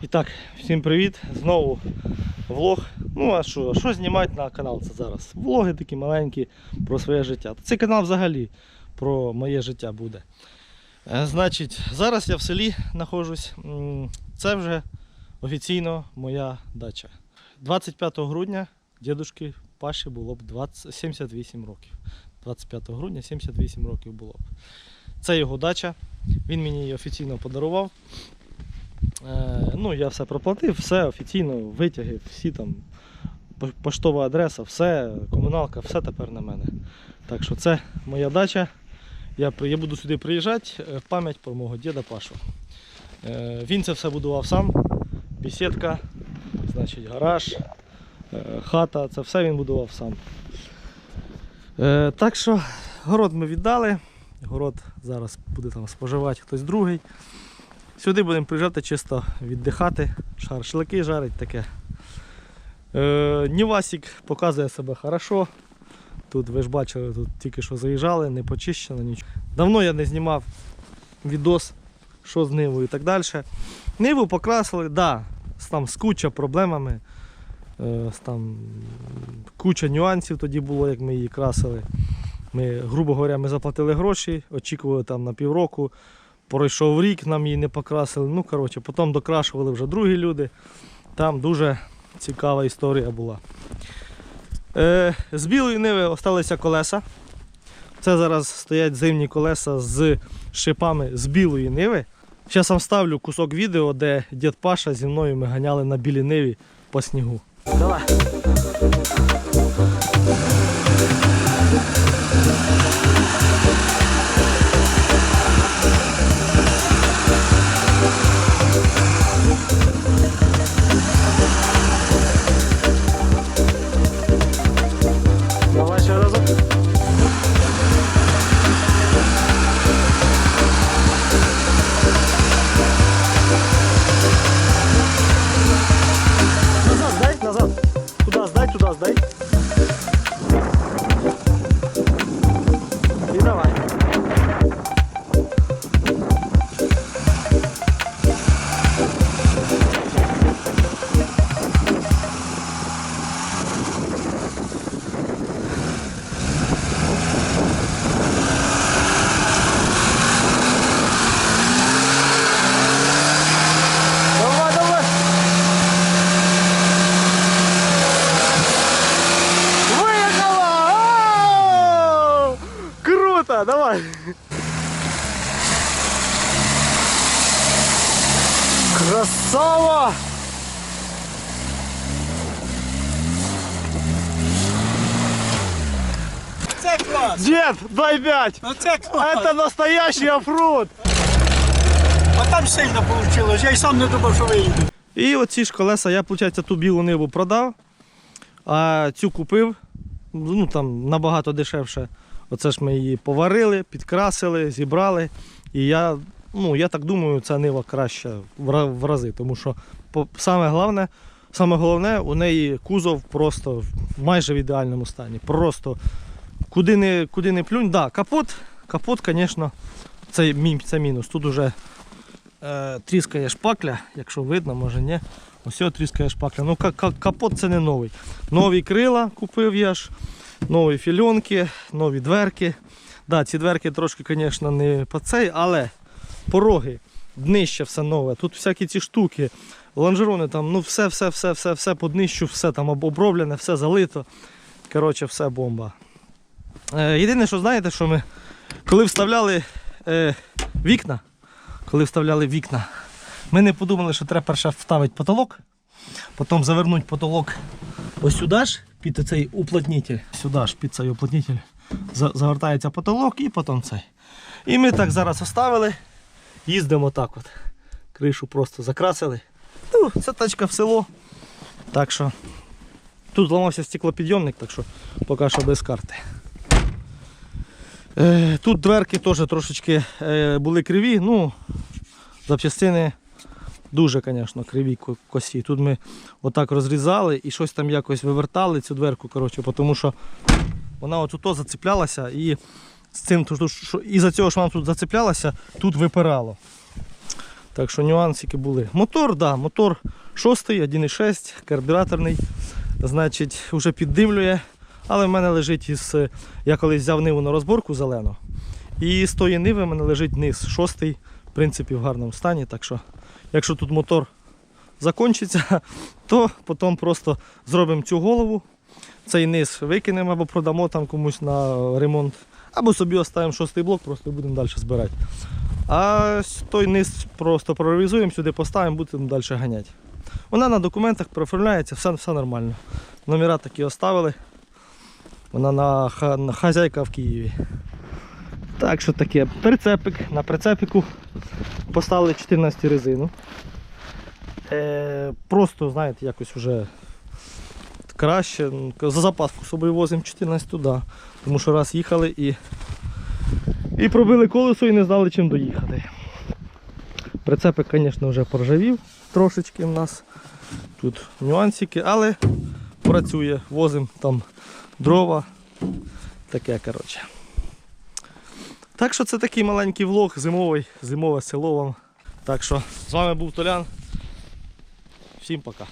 Так, всім привіт. Знову влог. Ну а що, що знімати на канал це зараз? Влоги такі маленькі про своє життя. Цей канал взагалі про моє життя буде. Е, Значить, зараз я в селі знаходжусь. Це вже офіційно моя дача. 25 грудня дідушки Паші було б 20, 78 років. 25 грудня 78 років було б. Це його дача. Він мені її офіційно подарував. Е, ну, я все проплатив, все офіційно, витяги, всі там, поштова адреса, все, комуналка, все тепер на мене. Так що це моя дача. Я, я буду сюди приїжджати е, в пам'ять про мого діда Пашу. Е, він це все будував сам. Бесідка, значить, гараж, хата, це все він будував сам. Так що город ми віддали. Город зараз буде там споживати хтось другий. Сюди будемо приїжджати чисто віддихати, шашлики жарить таке. Е, Нівасік показує себе хорошо. Тут ви ж бачили, тут тільки що заїжджали, не почищено нічого. Давно я не знімав відос, що з Нивою і так далі. Ниву покрасили, да, там з куча проблемами. Е, там куча нюансів тоді було, як ми її красили. Ми, грубо говоря, ми заплатили гроші, очікували там на півроку. Пройшов рік, нам її не покрасили. Ну, коротше, потім докрашували вже другі люди. Там дуже цікава історія була. Е, з білої ниви залишилися колеса. Це зараз стоять зимні колеса з шипами з білої ниви. Зараз вам ставлю кусок відео, де дід Паша зі мною ми ганяли на білій ниві по снігу. Давай. Круто! Давай! Красава! Це клас! Дед, дай пять! Оце клас! Это настоящий оффроуд! А там сильно вийшло, я й сам не думав, що вийде. І оці ж колеса я, виходить, ту білу ниву продав, а цю купив. Ну там набагато дешевше. Оце ж ми її поварили, підкрасили, зібрали. І я, ну, я так думаю, ця нива краща в рази. Тому що саме головне, саме головне, у неї кузов просто в- майже в ідеальному стані. Просто куди не, куди не плюнь. Да, капот, капот, звісно, це, це мінус. Тут уже е, тріскає шпакля, якщо видно, може ні. Ось тріскає шпакля. Ну ка- ка- капот це не новий. Нові крила купив я ж, нові фільонки, нові дверки. Да, ці дверки трошки, звісно, не по цей, але пороги, днище все нове. Тут всякі ці штуки, лонжерони там, ну все, все, все, все, все по днищу, все там оброблене, все залито. Коротше, все бомба. Е, єдине, що знаєте, що ми, коли вставляли е, вікна, коли вставляли вікна, ми не подумали, що треба перше вставити потолок, потім завернути потолок ось сюди ж, під цей уплотнитель. Сюди ж під цей уплотнитель за- завертається потолок і потім цей. І ми так зараз оставили, їздимо так от. Кришу просто закрасили. Ну, це тачка в село. Так що тут зламався стеклопідйомник, так що поки що без карти. Е, Тут дверки теж трошечки е, були криві, ну, запчастини дуже, звісно, криві косі. Тут ми отак розрізали і щось там якось вивертали цю дверку, коротше, тому що вона отут зацеплялася і з цим, що, із-за цього, що вона тут зацеплялася, тут випирало. Так що нюансики були. Мотор, да, мотор 6, 1,6, карбюраторний. Значить, вже піддимлює. Але в мене лежить із. Я колись взяв ниву на розборку зелену. І з тої ниви в мене лежить низ шостий, в принципі, в гарному стані. Так що, якщо тут мотор закінчиться, то потім просто зробимо цю голову. Цей низ викинемо або продамо там комусь на ремонт, або собі оставимо шостий блок, просто будемо далі збирати. А той низ просто проревізуємо, сюди поставимо, будемо далі ганяти. Вона на документах переоформляється, все, все нормально. Номера такі оставили. Вона на, на хазяйка в Києві. Так що таке, прицепик. На прицепику поставили 14 резину. Е, просто, знаєте, якось вже краще. За запаску собою возимо 14 туди. Тому що раз їхали і, і пробили колесо і не знали чим доїхати. Прицепик, звісно, вже поржавів трошечки в нас. Тут нюансики, але працює, возимо там дрова. Таке, коротше. Так що це такий маленький влог, зимовий, зимове село вам. Так що з вами був Толян. Всім пока.